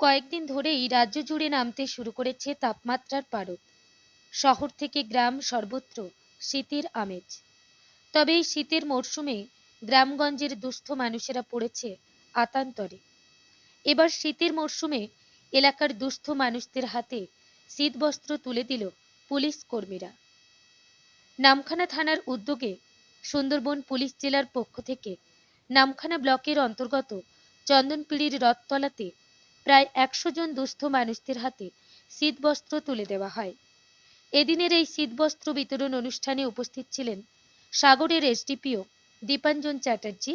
কয়েকদিন ধরেই রাজ্য জুড়ে নামতে শুরু করেছে তাপমাত্রার পারদ। শহর থেকে গ্রাম সর্বত্র শীতের আমেজ। তবে এই শীতের মরশুমে গ্রামগঞ্জের দুস্থ মানুষেরা পড়েছে আতান্তরে। এবার শীতের মরশুমে এলাকার দুস্থ মানুষদের হাতে শীতবস্ত্র তুলে দিল পুলিশ কর্মীরা। নামখানা থানার উদ্যোগে সুন্দরবন পুলিশ জেলার পক্ষ থেকে নামখানা ব্লকের অন্তর্গত চন্দনপিড়ির রথতলাতে প্রায় একশো জন দুস্থ মানুষদের হাতে শীতবস্ত্র তুলে দেওয়া হয়। এদিনের এই শীতবস্ত্র বিতরণ অনুষ্ঠানে উপস্থিত ছিলেন সাগরের এসডিপিও দীপাঞ্জন চ্যাটার্জি,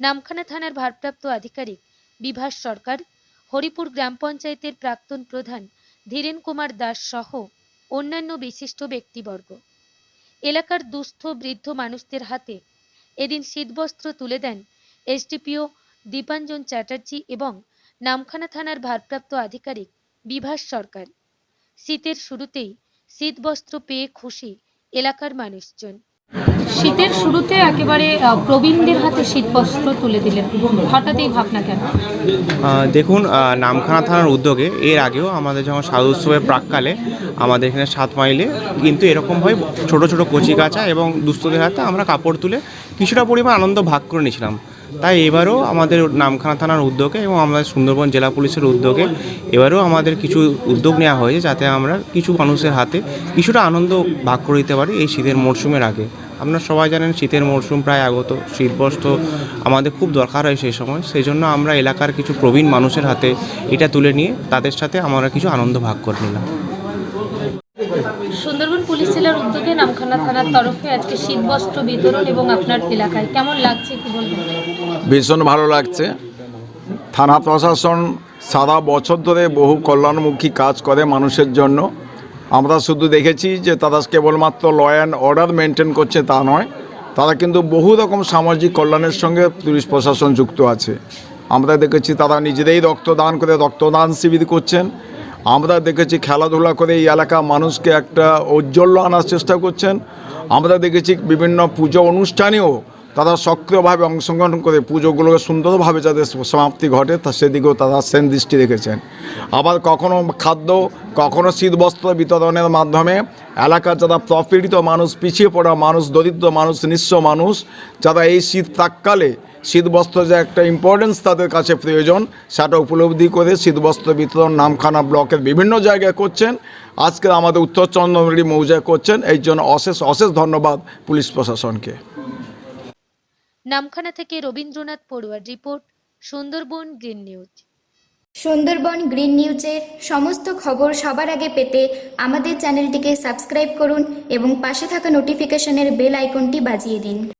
নামখানা থানার ভারপ্রাপ্ত আধিকারিক বিভাস সরকার, হরিপুর গ্রাম পঞ্চায়েতের প্রাক্তন প্রধান ধীরেন কুমার দাস সহ অন্যান্য বিশিষ্ট ব্যক্তিবর্গ। এলাকার দুস্থ বৃদ্ধ মানুষদের হাতে এদিন শীতবস্ত্র তুলে দেন এসডিপিও দীপাঞ্জন চ্যাটার্জি এবং নামখানা থানার ভারপ্রাপ্ত আধিকারিক বিভাস সরকার। শীতের শুরুতেই শীতবস্ত্র পেয়ে খুশি এলাকার মানুষজন। শীতের শুরুতে একেবারে প্রবীণদের হাতে শীতবস্ত্র তুলে দিলেন। হঠাৎ এই ভাবনা কেন? আহ, দেখুন আহ, নামখানা থানার উদ্যোগে এর আগেও আমাদের যখন স্বাদ উৎসবের প্রাককালে আমাদের এখানে সাত মাইলে কিন্তু এরকমভাবে ছোট ছোট কচি কাঁচা এবং দুস্থদের হাতে আমরা কাপড় তুলে কিছুটা পরিমাণ আনন্দ ভাগ করে নিয়েছিলাম। তাই এবারও আমাদের নামখানা থানার উদ্যোগে এবং আমাদের সুন্দরবন জেলা পুলিশের উদ্যোগে এবারেও আমাদের কিছু উদ্যোগ নেওয়া হয়েছে যাতে আমরা কিছু মানুষের হাতে কিছুটা আনন্দ ভাগ করে দিতে পারি এই শীতের মরশুমের আগে। আপনারা সবাই জানেন শীতের মরশুম প্রায় আগত, শীতবস্ত্র আমাদের খুব দরকার হয় সেই সময়। সেই জন্য আমরা এলাকার কিছু প্রবীণ মানুষের হাতে এটা তুলে নিয়ে তাদের সাথে আমরা কিছু আনন্দ ভাগ করে নিলাম। জেলার উদ্যোগে নামখানা থানার তরফে আজকে শীতবস্ত্র বিতরণ এবং আপনার এলাকায় কেমন লাগছে কি বলবেন? ভীষণ ভালো লাগছে। থানা প্রশাসন সারা বছর ধরে বহু কল্যাণমুখী কাজ করে মানুষের জন্য। আমরা শুধু দেখেছি যে তারা কেবলমাত্র ল অ্যান্ড অর্ডার মেনটেন করছে তা নয়, তারা কিন্তু বহু রকম সামাজিক কল্যাণের সঙ্গে পুলিশ প্রশাসন যুক্ত আছে। আমরা দেখেছি তারা নিজেরাই রক্তদান করে রক্তদান শিবির করছেন। আমরা দেখেছি খেলাধুলা করে এই এলাকা মানুষকে একটা ঔজ্জ্বল্য আনার চেষ্টা করছেন। আমরা দেখেছি বিভিন্ন পুজো অনুষ্ঠানেও তারা সক্রিয়ভাবে অংশগ্রহণ করে পুজোগুলোকে সুন্দরভাবে যাদের সমাপ্তি ঘটে, তা সেদিকেও তারা সেন দৃষ্টি রেখেছেন। আবার কখনো খাদ্য, কখনো শীতবস্ত্র বিতরণের মাধ্যমে এলাকার যারা প্রপীড়িত মানুষ, পিছিয়ে পড়া মানুষ, দরিদ্র মানুষ, নিঃস্ব মানুষ, যারা এই শীত প্রাককালে শীতবস্ত্র যে একটা ইম্পর্টেন্স তাদের কাছে প্রয়োজন সেটা উপলব্ধি করে শীতবস্ত্র বিতরণ নামখানা ব্লকের বিভিন্ন জায়গায় করছেন। আজকে আমাদের উত্তর চন্দ্রমুড়ি মৌজায় করছেন। এই জন্য অশেষ অশেষ ধন্যবাদ পুলিশ প্রশাসনকে। নামখানা থেকে Rabindranath পড়ুয়ার report Sundarban green news. Sundarban green নিউজের সমস্ত খবর সবার আগে পেতে আমাদের চ্যানেলটিকে সাবস্ক্রাইব করুন এবং পাশে থাকা নোটিফিকেশনের বেল আইকনটি বাজিয়ে দিন।